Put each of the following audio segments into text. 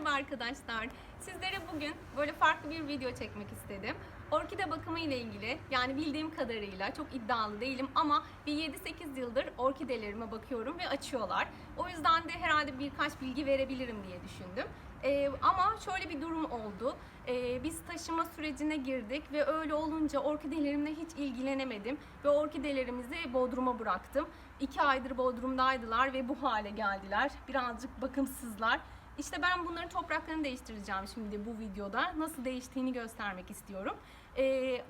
Merhaba arkadaşlar. Sizlere bugün böyle farklı bir video çekmek istedim. Orkide bakımı ile ilgili yani bildiğim kadarıyla çok iddialı değilim ama bir 7-8 yıldır orkidelerime bakıyorum ve açıyorlar. O yüzden de herhalde birkaç bilgi verebilirim diye düşündüm. Ee, ama şöyle bir durum oldu. Ee, biz taşıma sürecine girdik ve öyle olunca orkidelerimle hiç ilgilenemedim ve orkidelerimizi Bodrum'a bıraktım. İki aydır Bodrum'daydılar ve bu hale geldiler. Birazcık bakımsızlar. İşte ben bunların topraklarını değiştireceğim şimdi bu videoda. Nasıl değiştiğini göstermek istiyorum. Ee,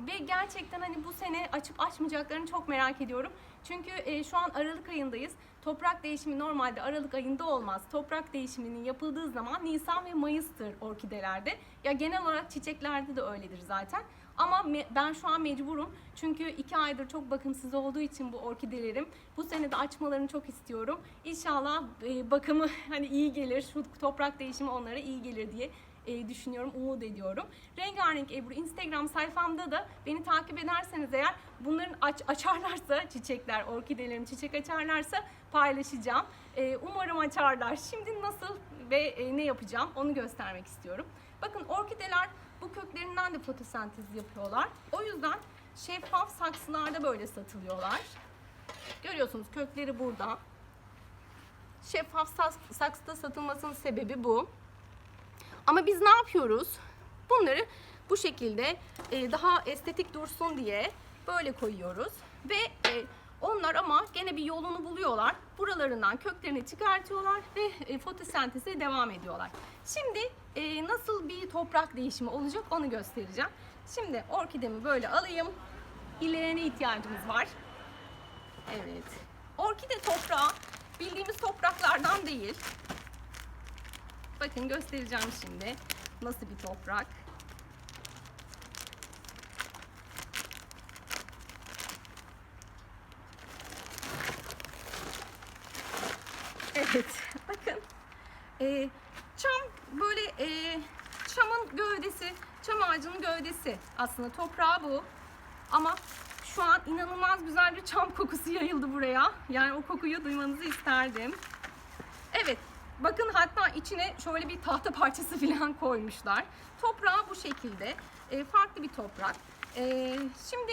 ve gerçekten hani bu sene açıp açmayacaklarını çok merak ediyorum. Çünkü e, şu an Aralık ayındayız. Toprak değişimi normalde Aralık ayında olmaz. Toprak değişiminin yapıldığı zaman Nisan ve Mayıs'tır orkidelerde. Ya genel olarak çiçeklerde de öyledir zaten. Ama ben şu an mecburum. Çünkü iki aydır çok bakımsız olduğu için bu orkidelerim. Bu sene de açmalarını çok istiyorum. İnşallah e, bakımı hani iyi gelir. Şu toprak değişimi onlara iyi gelir diye e, düşünüyorum, umut ediyorum. Rengarenk Ebru Instagram sayfamda da beni takip ederseniz eğer bunların aç, açarlarsa çiçekler, orkidelerim çiçek açarlarsa paylaşacağım. E, umarım açarlar. Şimdi nasıl ve ne yapacağım onu göstermek istiyorum. Bakın orkideler bu köklerinden de fotosentez yapıyorlar. O yüzden şeffaf saksılarda böyle satılıyorlar. Görüyorsunuz kökleri burada. Şeffaf saks- saksıda satılmasının sebebi bu. Ama biz ne yapıyoruz? Bunları bu şekilde e, daha estetik dursun diye böyle koyuyoruz. Ve e, onlar ama gene bir yolunu buluyorlar. Buralarından köklerini çıkartıyorlar ve e, fotosenteze devam ediyorlar. Şimdi e, nasıl bir toprak değişimi olacak onu göstereceğim. Şimdi orkidemi böyle alayım. İlerine ihtiyacımız var. Evet. Orkide toprağı bildiğimiz topraklardan değil. Bakın göstereceğim şimdi nasıl bir toprak. Evet, bakın. Ee, çam böyle e, çamın gövdesi, çam ağacının gövdesi. Aslında toprağı bu. Ama şu an inanılmaz güzel bir çam kokusu yayıldı buraya. Yani o kokuyu duymanızı isterdim. Evet. Bakın hatta içine şöyle bir tahta parçası falan koymuşlar. Toprağı bu şekilde. E, farklı bir toprak. E, şimdi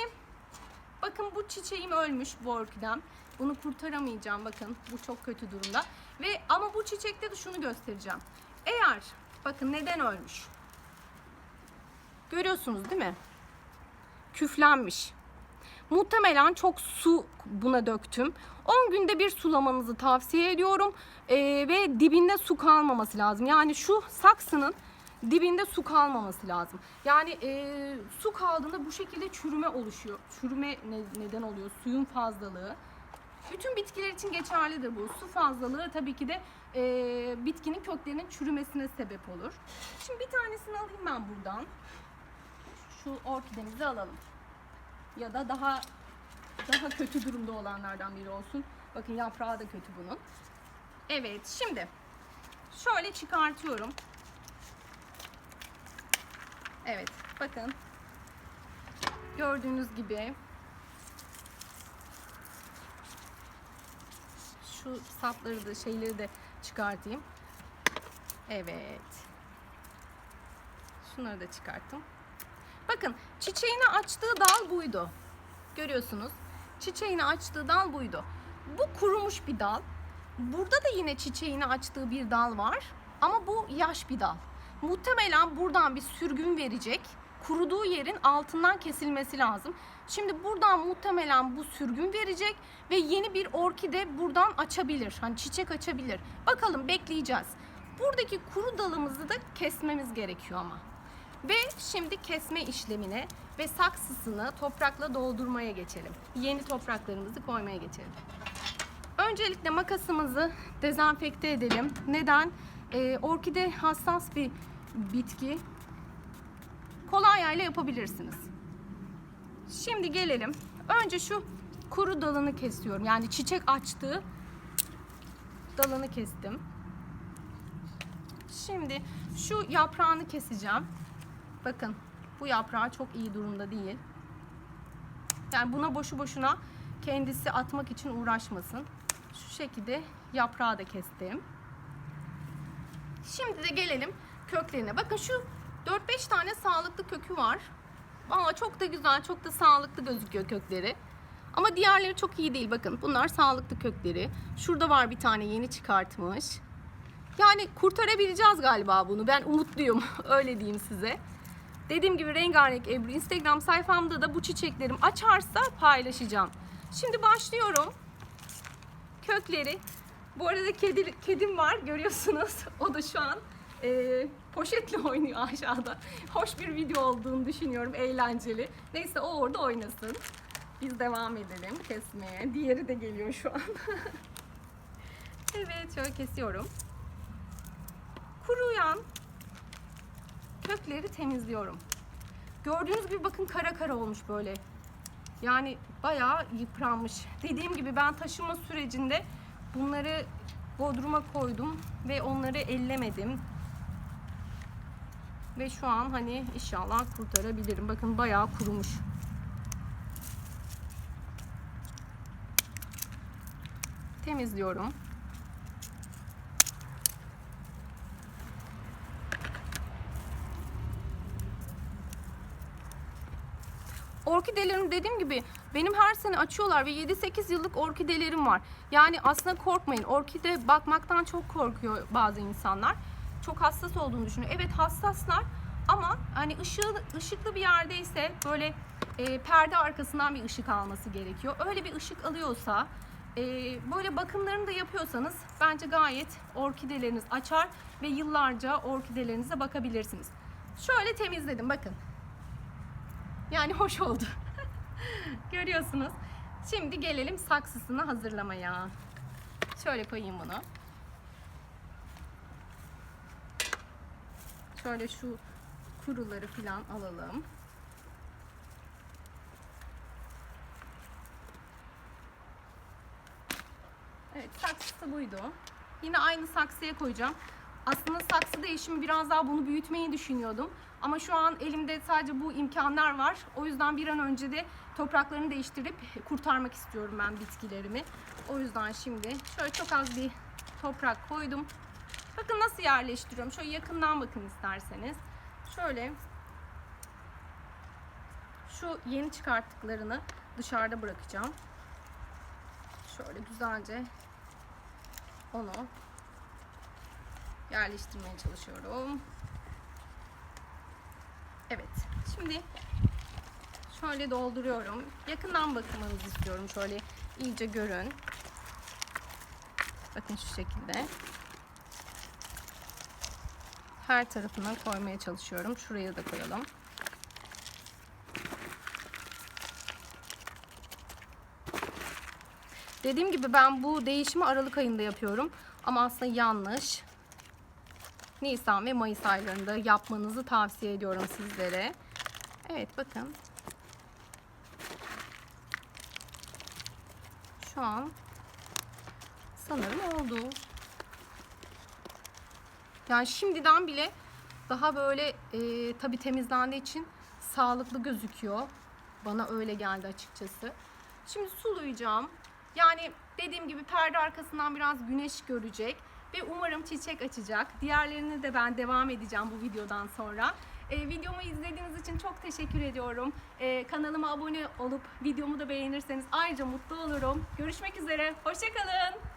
bakın bu çiçeğim ölmüş bu orkidem. Bunu kurtaramayacağım bakın. Bu çok kötü durumda. Ve ama bu çiçekte de şunu göstereceğim. Eğer bakın neden ölmüş? Görüyorsunuz değil mi? Küflenmiş. Muhtemelen çok su buna döktüm. 10 günde bir sulamanızı tavsiye ediyorum. Ee, ve dibinde su kalmaması lazım. Yani şu saksının dibinde su kalmaması lazım. Yani e, su kaldığında bu şekilde çürüme oluşuyor. Çürüme ne- neden oluyor? Suyun fazlalığı. Bütün bitkiler için geçerlidir bu. Su fazlalığı tabii ki de e, bitkinin köklerinin çürümesine sebep olur. Şimdi bir tanesini alayım ben buradan. Şu orkidemizi alalım ya da daha daha kötü durumda olanlardan biri olsun. Bakın yaprağı da kötü bunun. Evet şimdi şöyle çıkartıyorum. Evet bakın gördüğünüz gibi şu sapları da şeyleri de çıkartayım. Evet. Şunları da çıkarttım. Bakın çiçeğini açtığı dal buydu. Görüyorsunuz. Çiçeğini açtığı dal buydu. Bu kurumuş bir dal. Burada da yine çiçeğini açtığı bir dal var. Ama bu yaş bir dal. Muhtemelen buradan bir sürgün verecek. Kuruduğu yerin altından kesilmesi lazım. Şimdi buradan muhtemelen bu sürgün verecek ve yeni bir orkide buradan açabilir. Hani çiçek açabilir. Bakalım bekleyeceğiz. Buradaki kuru dalımızı da kesmemiz gerekiyor ama. Ve şimdi kesme işlemine ve saksısını toprakla doldurmaya geçelim. Yeni topraklarımızı koymaya geçelim. Öncelikle makasımızı dezenfekte edelim. Neden? Ee, orkide hassas bir bitki. Kolay yayla yapabilirsiniz. Şimdi gelelim. Önce şu kuru dalını kesiyorum. Yani çiçek açtığı dalını kestim. Şimdi şu yaprağını keseceğim. Bakın bu yaprağı çok iyi durumda değil. Yani buna boşu boşuna kendisi atmak için uğraşmasın. Şu şekilde yaprağı da kestim. Şimdi de gelelim köklerine. Bakın şu 4-5 tane sağlıklı kökü var. Ama çok da güzel, çok da sağlıklı gözüküyor kökleri. Ama diğerleri çok iyi değil. Bakın bunlar sağlıklı kökleri. Şurada var bir tane yeni çıkartmış. Yani kurtarabileceğiz galiba bunu. Ben umutluyum. Öyle diyeyim size. Dediğim gibi rengarenk Ebru Instagram sayfamda da bu çiçeklerim açarsa paylaşacağım. Şimdi başlıyorum. Kökleri. Bu arada kedi, kedim var görüyorsunuz. O da şu an e, poşetle oynuyor aşağıda. Hoş bir video olduğunu düşünüyorum. Eğlenceli. Neyse o orada oynasın. Biz devam edelim kesmeye. Diğeri de geliyor şu an. evet şöyle kesiyorum. Kuruyan kökleri temizliyorum. Gördüğünüz gibi bakın kara kara olmuş böyle. Yani bayağı yıpranmış. Dediğim gibi ben taşıma sürecinde bunları bodruma koydum ve onları ellemedim. Ve şu an hani inşallah kurtarabilirim. Bakın bayağı kurumuş. Temizliyorum. Orkidelerim dediğim gibi benim her sene açıyorlar ve 7-8 yıllık orkidelerim var. Yani aslında korkmayın. Orkide bakmaktan çok korkuyor bazı insanlar. Çok hassas olduğunu düşünüyor. Evet hassaslar ama hani ışığı, ışıklı bir yerdeyse böyle e, perde arkasından bir ışık alması gerekiyor. Öyle bir ışık alıyorsa e, böyle bakımlarını da yapıyorsanız bence gayet orkideleriniz açar ve yıllarca orkidelerinize bakabilirsiniz. Şöyle temizledim bakın. Yani hoş oldu. Görüyorsunuz. Şimdi gelelim saksısını hazırlamaya. Şöyle koyayım bunu. Şöyle şu kuruları falan alalım. Evet saksısı buydu. Yine aynı saksıya koyacağım. Aslında saksı değişimi biraz daha bunu büyütmeyi düşünüyordum. Ama şu an elimde sadece bu imkanlar var. O yüzden bir an önce de topraklarını değiştirip kurtarmak istiyorum ben bitkilerimi. O yüzden şimdi şöyle çok az bir toprak koydum. Bakın nasıl yerleştiriyorum. Şöyle yakından bakın isterseniz. Şöyle şu yeni çıkarttıklarını dışarıda bırakacağım. Şöyle güzelce onu yerleştirmeye çalışıyorum. Evet. Şimdi şöyle dolduruyorum. Yakından bakmanızı istiyorum. Şöyle iyice görün. Bakın şu şekilde. Her tarafına koymaya çalışıyorum. Şuraya da koyalım. Dediğim gibi ben bu değişimi Aralık ayında yapıyorum. Ama aslında yanlış. Nisan ve Mayıs aylarında yapmanızı tavsiye ediyorum sizlere. Evet bakın. Şu an sanırım oldu. Yani şimdiden bile daha böyle e, tabi temizlendiği için sağlıklı gözüküyor. Bana öyle geldi açıkçası. Şimdi sulayacağım. Yani dediğim gibi perde arkasından biraz güneş görecek ve umarım çiçek açacak. Diğerlerini de ben devam edeceğim bu videodan sonra. Ee, videomu izlediğiniz için çok teşekkür ediyorum. Ee, kanalıma abone olup videomu da beğenirseniz ayrıca mutlu olurum. Görüşmek üzere. Hoşçakalın.